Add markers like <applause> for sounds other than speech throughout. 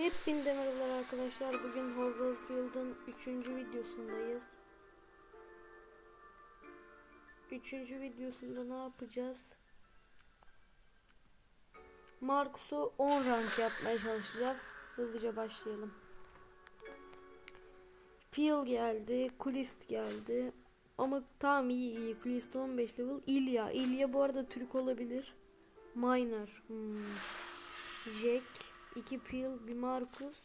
Hepinize merhabalar arkadaşlar. Bugün Horror Field'ın 3. videosundayız. 3. videosunda ne yapacağız? Markus'u 10 rank yapmaya çalışacağız. Hızlıca başlayalım. Peel geldi, Kulist geldi. Ama tamam iyi iyi. Kulist 15 level. Ilya. Ilya bu arada Türk olabilir. Miner. Hmm. Jack. 2 Peel, bir Marcus.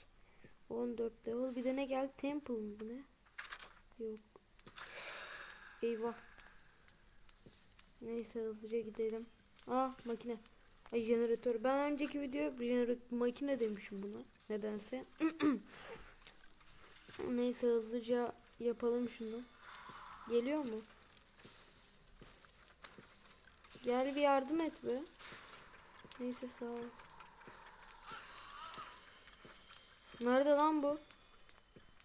14 level. Bir de ne geldi? Temple mı bu ne? Yok. Eyvah. Neyse hızlıca gidelim. Ah makine. Ay jeneratör. Ben önceki video jeneratör makine demişim buna. Nedense. <clears throat> Neyse hızlıca yapalım şunu. Geliyor mu? Gel bir yardım et be. Neyse sağ ol. Nerede lan bu?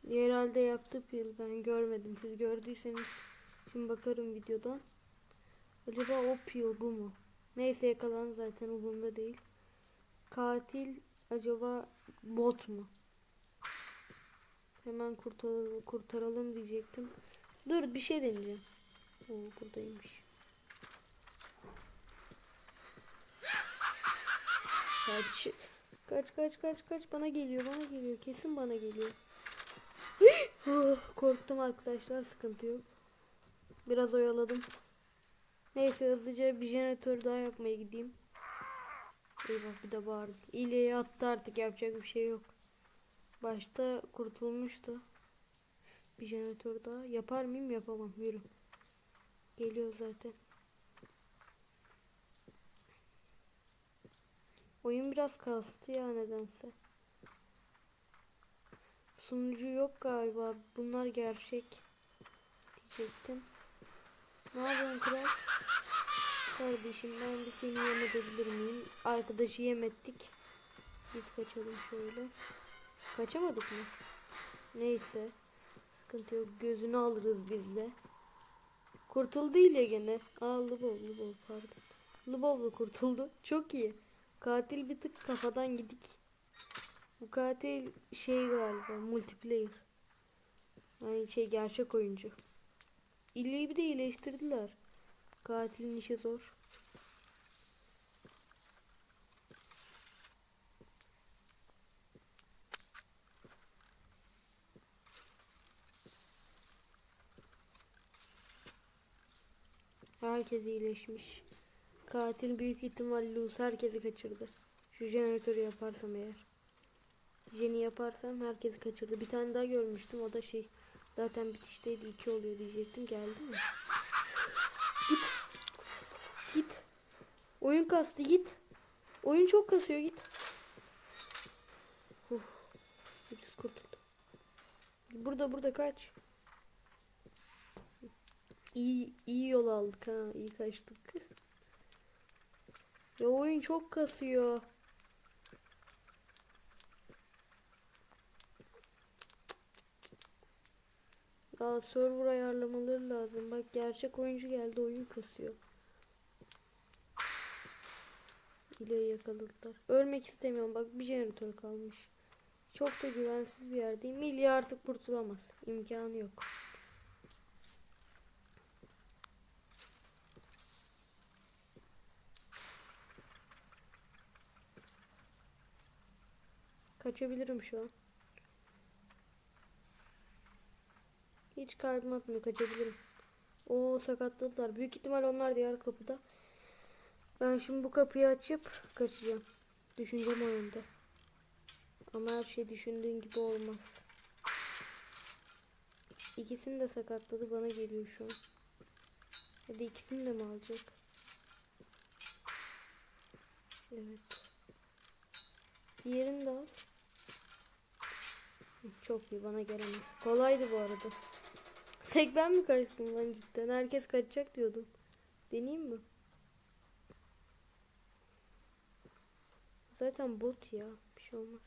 Herhalde yaktı pil. Ben görmedim. Siz gördüyseniz şimdi bakarım videodan. Acaba o pil bu mu? Neyse yakalan zaten umurumda değil. Katil acaba bot mu? Hemen kurtaralım, kurtaralım diyecektim. Dur bir şey deneyeceğim. Oo buradaymış. Kaç. Kaç kaç kaç kaç bana geliyor bana geliyor kesin bana geliyor. Oh, <gasps> Korktum arkadaşlar sıkıntı yok. Biraz oyaladım. Neyse hızlıca bir jeneratör daha yapmaya gideyim. Eyvah bir de bağırdı. İlya'ya attı artık yapacak bir şey yok. Başta kurtulmuştu. Bir jeneratör daha. Yapar mıyım yapamam yürü. Geliyor zaten. Oyun biraz kastı ya nedense. Sunucu yok galiba. Bunlar gerçek. Diyecektim. Ne yapıyorsun kral? Kardeşim ben bir seni yem edebilir miyim? Arkadaşı yem ettik. Biz kaçalım şöyle. Kaçamadık mı? Neyse. Sıkıntı yok. Gözünü alırız biz de. Kurtuldu ile gene. Aa Lubov, Lubov pardon. Lubov da kurtuldu. Çok iyi. Katil bir tık kafadan gidik. Bu katil şey galiba multiplayer. Yani şey gerçek oyuncu. İlleyi bir de iyileştirdiler. Katilin işi zor. Herkes iyileşmiş. Katil büyük ihtimalle Luz herkesi kaçırdı. Şu jeneratörü yaparsam eğer. Jeni yaparsam herkesi kaçırdı. Bir tane daha görmüştüm o da şey. Zaten bitişteydi iki oluyor diyecektim. Geldi mi? Git. Git. Oyun kastı git. Oyun çok kasıyor git. Uf. Ucuz kurtuldum. Burada burada kaç. İyi, iyi yol aldık ha. iyi kaçtık. <laughs> ya oyun çok kasıyor. Daha server ayarlamaları lazım. Bak gerçek oyuncu geldi oyun kasıyor. İle yakaladılar. Ölmek istemiyorum. Bak bir jeneratör kalmış. Çok da güvensiz bir yerdeyim. İlya artık kurtulamaz. İmkanı yok. Kaçabilirim şu an. Hiç kalbim atmıyor kaçabilirim. O sakatladılar. Büyük ihtimal onlar diğer kapıda. Ben şimdi bu kapıyı açıp kaçacağım. Düşüncem o yönde. Ama her şey düşündüğün gibi olmaz. İkisini de sakatladı bana geliyor şu an. Hadi ikisini de mi alacak? Evet. Diğerini de al. Çok iyi bana gelemez. Kolaydı bu arada. Tek ben mi kaçtım lan cidden? Herkes kaçacak diyordum. Deneyeyim mi? Zaten bot ya. Bir şey olmaz.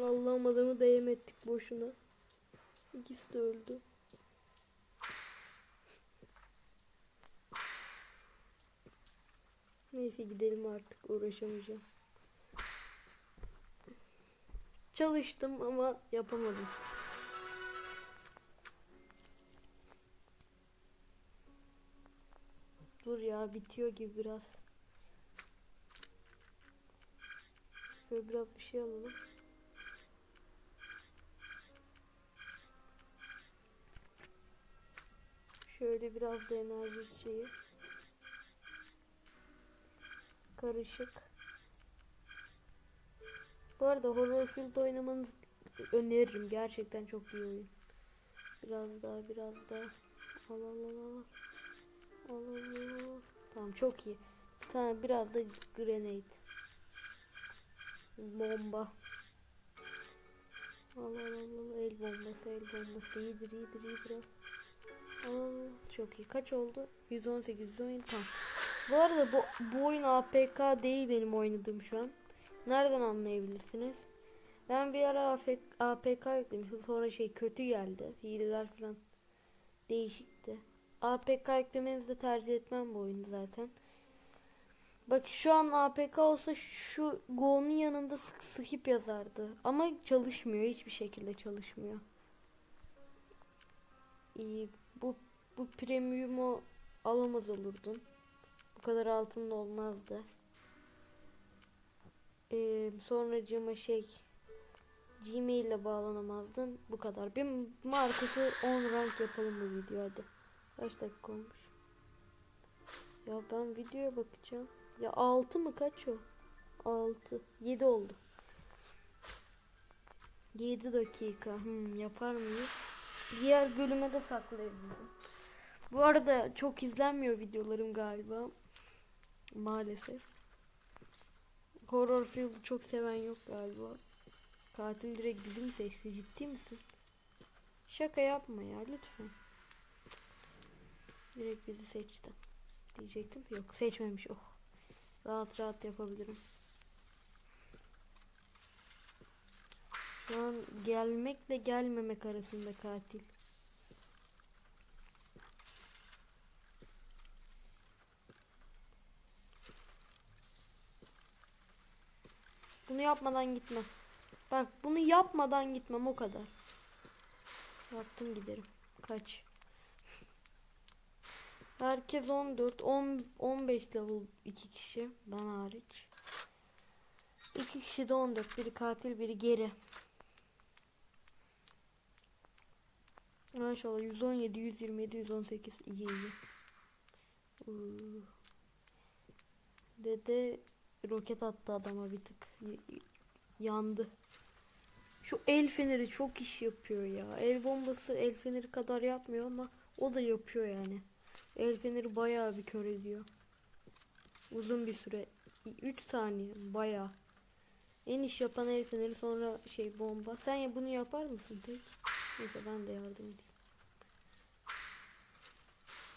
Allah'ım adamı da yem ettik boşuna. İkisi de öldü. Neyse gidelim artık uğraşamayacağım. Çalıştım ama yapamadım. Dur ya bitiyor gibi biraz. Şöyle biraz bir şey alalım. Şöyle biraz da enerji şeyi. Karışık. Bu arada Horrorfield oynamanızı öneririm. Gerçekten çok iyi oyun. Biraz daha biraz daha. Al al al al. Al. Tamam çok iyi. Bir tane biraz da grenade. Bomba. Al al al al. El bombası el bombası. İyidir iyidir iyidir. Al. Çok iyi. Kaç oldu? 118 117 tamam. Bu arada bu, bu oyun APK değil benim oynadığım şu an. Nereden anlayabilirsiniz? Ben bir ara AFK, APK yüklemiştim. Sonra şey kötü geldi. Hileler falan değişikti. APK yüklemenizi de tercih etmem bu oyunu zaten. Bak şu an APK olsa şu Go'nun yanında sık skip yazardı. Ama çalışmıyor. Hiçbir şekilde çalışmıyor. İyi. Bu, bu premium'u alamaz olurdun. Bu kadar altında olmazdı. Ee, sonracığıma şey Gmail ile bağlanamazdın. Bu kadar. Bir markası 10 rank yapalım bu video hadi. Kaç dakika olmuş? Ya ben videoya bakacağım. Ya 6 mı kaç o? 6. 7 oldu. 7 dakika. Hmm, yapar mıyız? Diğer bölüme de saklayabilirim. Bu arada çok izlenmiyor videolarım galiba. Maalesef. Horror Field'ı çok seven yok galiba. Katil direkt bizi mi seçti? Ciddi misin? Şaka yapma ya lütfen. Direkt bizi seçti. Diyecektim. Yok seçmemiş. Oh. Rahat rahat yapabilirim. Şu an gelmekle gelmemek arasında katil. Bunu yapmadan gitme. Bak bunu yapmadan gitmem o kadar. Yaptım giderim. Kaç? Herkes 14, 10, 15 level 2 kişi. Ben hariç. 2 kişi de 14. Biri katil, biri geri. Maşallah 117, 127, 118 iyi iyi. Dede roket attı adama bir tık. Yandı. Şu el feneri çok iş yapıyor ya. El bombası el feneri kadar yapmıyor ama o da yapıyor yani. El feneri bayağı bir kör ediyor. Uzun bir süre. 3 saniye bayağı. En iş yapan el feneri sonra şey bomba. Sen ya bunu yapar mısın tek? Neyse ben de yardım edeyim.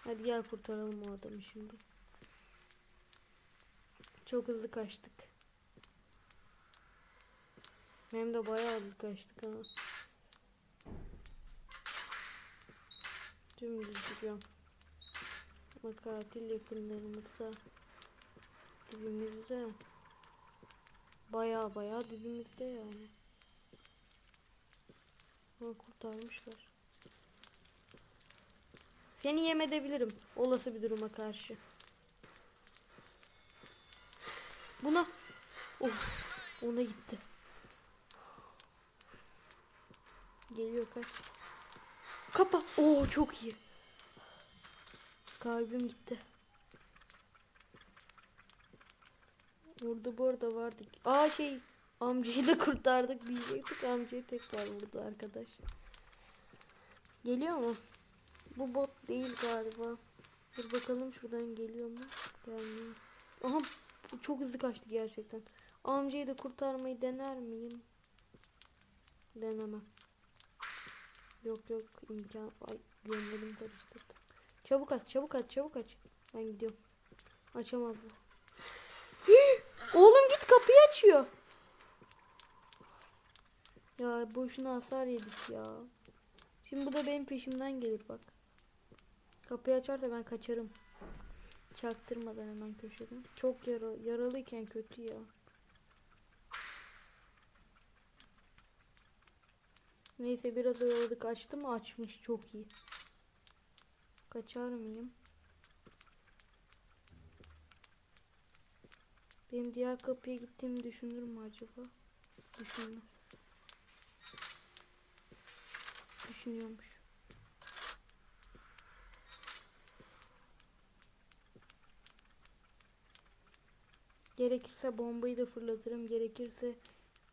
Hadi gel kurtaralım o adamı şimdi. Çok hızlı kaçtık. Hem de bayağı hızlı kaçtık ha. Dümdüz gidiyorum. Ama katil yakınlarımızda. Dibimizde. Bayağı bayağı dibimizde yani. Ama kurtarmışlar. Seni yem edebilirim. Olası bir duruma karşı. Buna. Of. Ona gitti. Geliyor kaç. Kapa. Oo çok iyi. Kalbim gitti. Burada bu arada vardı. Aa şey amcayı da kurtardık diyecektik. Amcayı tekrar vurdu arkadaş. Geliyor mu? Bu bot değil galiba. Dur bakalım şuradan geliyor mu? Gelmiyor. Aha çok hızlı kaçtı gerçekten. Amcayı da kurtarmayı dener miyim? Denemem. Yok yok imkan. Ay yönlerim karıştırdı. Çabuk aç çabuk aç çabuk aç. Ben gidiyorum. Açamaz bu. Hii! <gasps> Oğlum git kapıyı açıyor. Ya boşuna hasar yedik ya. Şimdi bu da benim peşimden gelir bak. Kapıyı açarsa ben kaçarım. Çaktırmadan hemen köşeden. Çok yaralı, yaralıyken kötü ya. Neyse biraz oyaladık açtı mı açmış çok iyi. Kaçar mıyım? Benim diğer kapıya gittiğimi düşünür mü acaba? Düşünmez. Düşünüyormuş. Gerekirse bombayı da fırlatırım. Gerekirse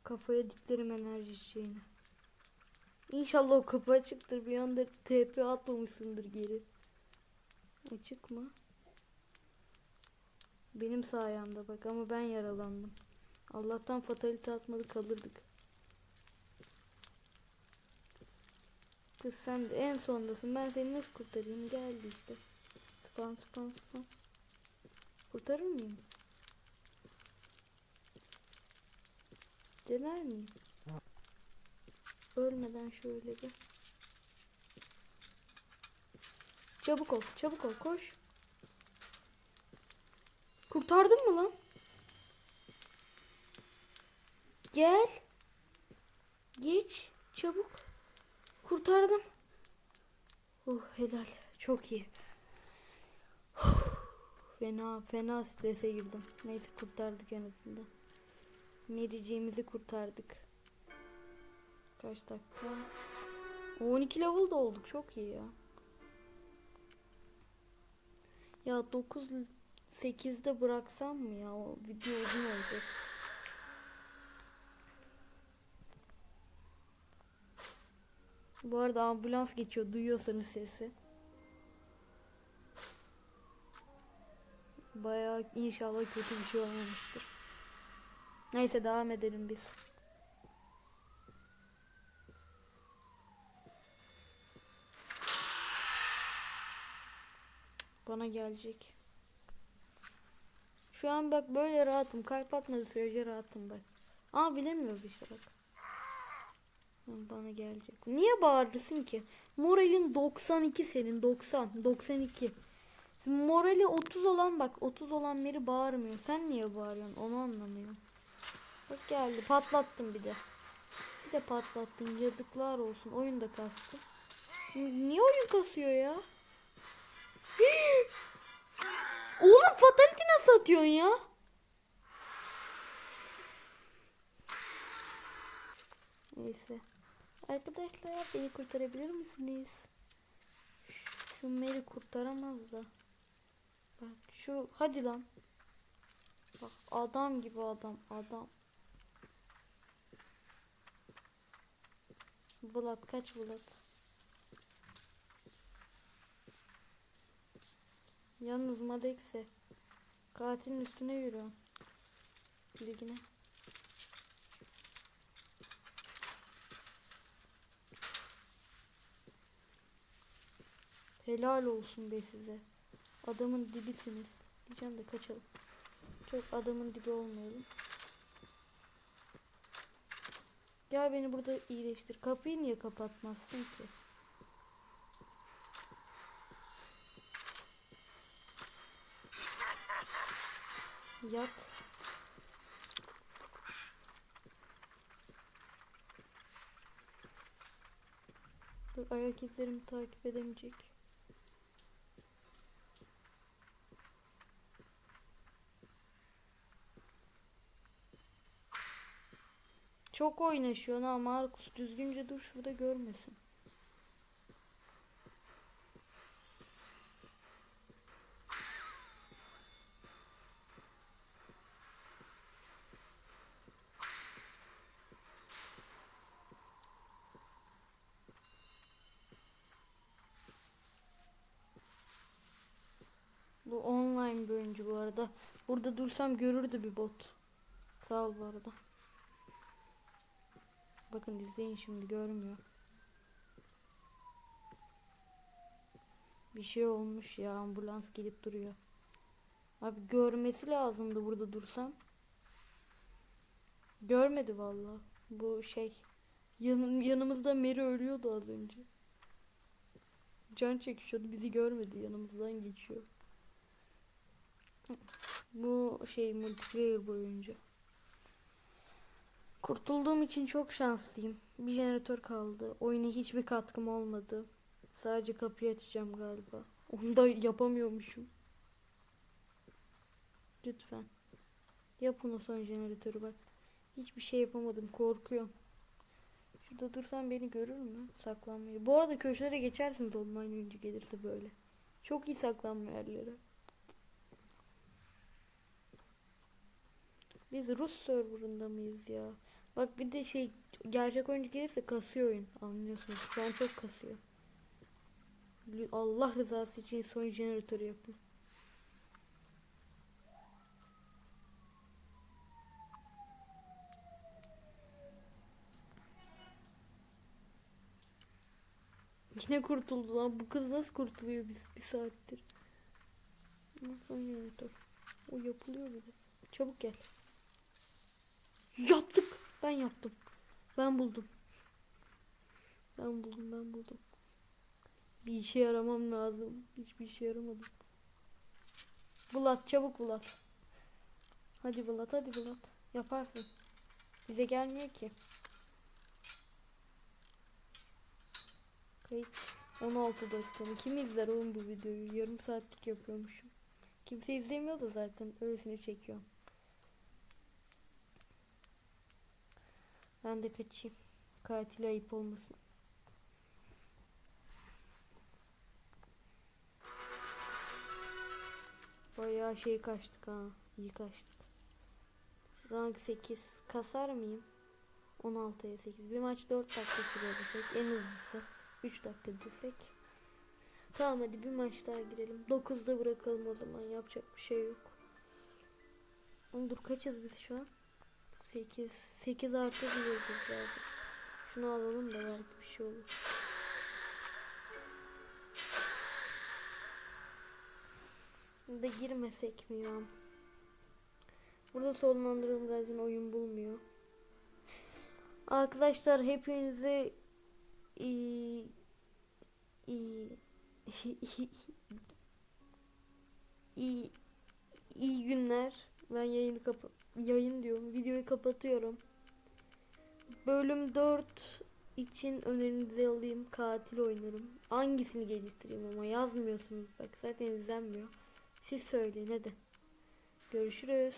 kafaya diklerim enerji şeyini. İnşallah o kapı açıktır. Bir anda TP atmamışsındır geri. Açık mı? Benim sayemde bak ama ben yaralandım. Allah'tan fatalite atmadı kalırdık. Kız sen de en sondasın. Ben seni nasıl kurtarayım? Geldi işte. Spam spam spam. Kurtarır mıyım? Dener miyim? Ölmeden şöyle bir. Çabuk ol, çabuk ol, koş. Kurtardın mı lan? Gel. Geç, çabuk. Kurtardım. Oh helal. Çok iyi. Fena fena strese girdim. Neyse kurtardık en azından. Mericiğimizi kurtardık. Kaç dakika? 12 level de olduk. Çok iyi ya. Ya 9 8'de bıraksam mı ya? O video uzun olacak. Bu arada ambulans geçiyor. Duyuyorsanız sesi. Bayağı inşallah kötü bir şey olmamıştır. Neyse devam edelim biz. Bana gelecek. Şu an bak böyle rahatım. Kalp atmadığı sürece rahatım bak. Ama bilemiyoruz işte bak. Bana gelecek. Niye bağırırsın ki? Moralin 92 senin 90 92. Şimdi morali 30 olan bak 30 olan biri bağırmıyor. Sen niye bağırıyorsun? Onu anlamıyorum. Bak geldi. Patlattım bir de. Bir de patlattım. Yazıklar olsun. Oyun da kastı. Niye oyun kasıyor ya? <gasps> Oğlum fatality nasıl atıyorsun ya? Neyse. Arkadaşlar beni kurtarabilir misiniz? Şu Meri kurtaramaz da. Bak şu hadi lan. Bak adam gibi adam adam. Bulat kaç Bulat? Yalnız Madex'e katilin üstüne yürüyor. Bilgine. Helal olsun be size. Adamın dibisiniz. Diyeceğim de kaçalım. Çok adamın dibi olmayalım. Gel beni burada iyileştir. Kapıyı niye kapatmazsın ki? Yat. Dur ayak izlerimi takip edemeyecek. Çok oynaşıyor ha Markus düzgünce dur şurada görmesin. Bu online bir oyuncu bu arada. Burada dursam görürdü bir bot. Sağ ol bu arada. Bakın izleyin şimdi görmüyor. Bir şey olmuş ya ambulans gelip duruyor. Abi görmesi lazımdı burada dursam. Görmedi vallahi. Bu şey Yanım, yanımızda Mary ölüyordu az önce. Can çekişiyordu bizi görmedi yanımızdan geçiyor. Bu şey multiplayer boyunca. Kurtulduğum için çok şanslıyım. Bir jeneratör kaldı. Oyuna hiçbir katkım olmadı. Sadece kapıyı açacağım galiba. Onu da yapamıyormuşum. Lütfen. Yapın o son jeneratörü bak. Hiçbir şey yapamadım. Korkuyorum. Şurada dursan beni görür mü? Saklanmayı. Bu arada köşelere geçersiniz online oyuncu gelirse böyle. Çok iyi saklanma yerleri. Biz Rus serverında mıyız ya? Bak bir de şey gerçek oyuncu gelirse kasıyor oyun. Anlıyorsunuz. Şu an çok kasıyor. Allah rızası için son jeneratörü yapın. Yine kurtuldu lan. Bu kız nasıl kurtuluyor biz bir saattir? Nasıl jeneratör? O yapılıyor bir de. Çabuk gel. Yaptık. Ben yaptım. Ben buldum. Ben buldum ben buldum. Bir işe yaramam lazım. Hiçbir işe yaramadım. Bulat çabuk Bulat. Hadi Bulat hadi Bulat. Yaparsın. Bize gelmiyor ki. Kayıt 16 dakika? Kim izler oğlum bu videoyu? Yarım saatlik yapıyormuşum. Kimse izlemiyor da zaten. Öylesine çekiyorum. Ben de kaçayım. Katile ayıp olmasın. Bayağı şey kaçtık ha. İyi kaçtık. Rank 8. Kasar mıyım? 16'ya 8. Bir maç 4 dakika sürüyor. En hızlısı 3 dakika desek. Tamam hadi bir maç daha girelim. 9'da bırakalım o zaman. Yapacak bir şey yok. Dur kaçız biz şu an? 8. 8 artı bir lazım. Şunu alalım da belki bir şey olur. Da girmesek mi ya? Burada sonlandıralım zaten oyun bulmuyor. Arkadaşlar hepinize iyi iyi iyi iyi günler. Ben yayını kapa yayın diyorum. Videoyu kapatıyorum. Bölüm 4 için önerinizi alayım. Katil oynarım. Hangisini geliştireyim ama yazmıyorsunuz. Bak zaten izlenmiyor. Siz söyleyin hadi. Görüşürüz.